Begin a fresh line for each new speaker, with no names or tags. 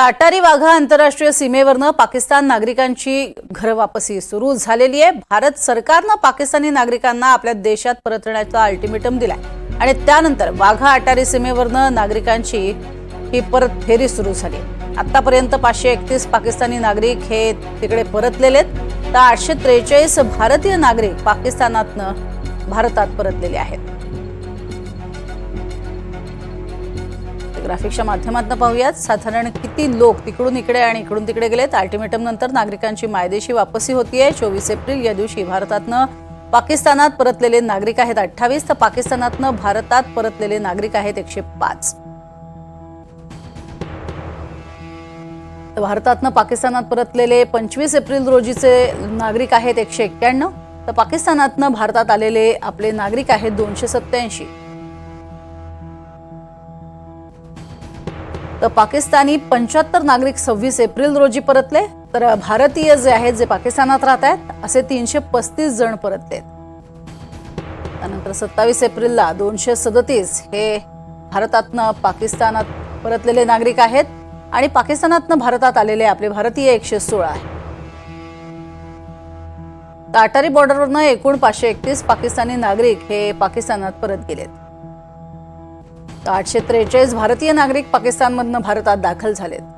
अटारी वाघा आंतरराष्ट्रीय सीमेवरनं पाकिस्तान नागरिकांची घरवापसी सुरू झालेली आहे. भारत सरकारनं पाकिस्तानी नागरिकांना आपल्या देशात परतण्याचा अल्टिमेटम दिलाय. आणि त्यानंतर वाघा अटारी सीमेवरनं नागरिकांची ही परत फेरी सुरू झाली. आतापर्यंत पाचशे एकतीस पाकिस्तानी नागरिक हे तिकडे परतलेले आहेत. तर आठशे त्रेचाळीस भारतीय नागरिक पाकिस्तानातनं भारतात परतलेले आहेत. ग्राफिक्सच्या माध्यमातून पाहूयात. साधारण किती लोक तिकडून इकडे आणि इकडून तिकडे गेलेत? अल्टिमेटम नंतर नागरिकांची मायदेशी वापसी होतीये. चोवीस एप्रिल या दिवशी भारतातनं पाकिस्तानात परतलेले नागरिक आहेत अठ्ठावीस. तर पाकिस्तानातनं भारतात परतलेले नागरिक आहेत एकशे पाच. तर भारतातनं पाकिस्तानात परतलेले पंचवीस एप्रिल रोजीचे नागरिक आहेत एकशे एक्क्याण्णव तर पाकिस्तानातनं भारतात आलेले आपले नागरिक आहेत दोनशे सत्याऐंशी तर पाकिस्तानी पंच्याहत्तर नागरिक सव्वीस एप्रिल रोजी परतले. तर भारतीय जे आहेत जे पाकिस्तानात राहत आहेत असे तीनशे पस्तीस जण परतले त्यानंतर सत्तावीस एप्रिलला दोनशे सदतीस हे भारतातनं पाकिस्तानात परतलेले नागरिक आहेत आणि पाकिस्तानातनं भारतात आलेले आपले भारतीय एकशे सोळा आहे. ताटारी बॉर्डरवरनं एकूण पाचशे एकतीस पाकिस्तानी नागरिक हे पाकिस्तानात परत गेलेत. आठशे त्रेचाळीस भारतीय नागरिक पाकिस्तानमधनं भारतात दाखल झालेत.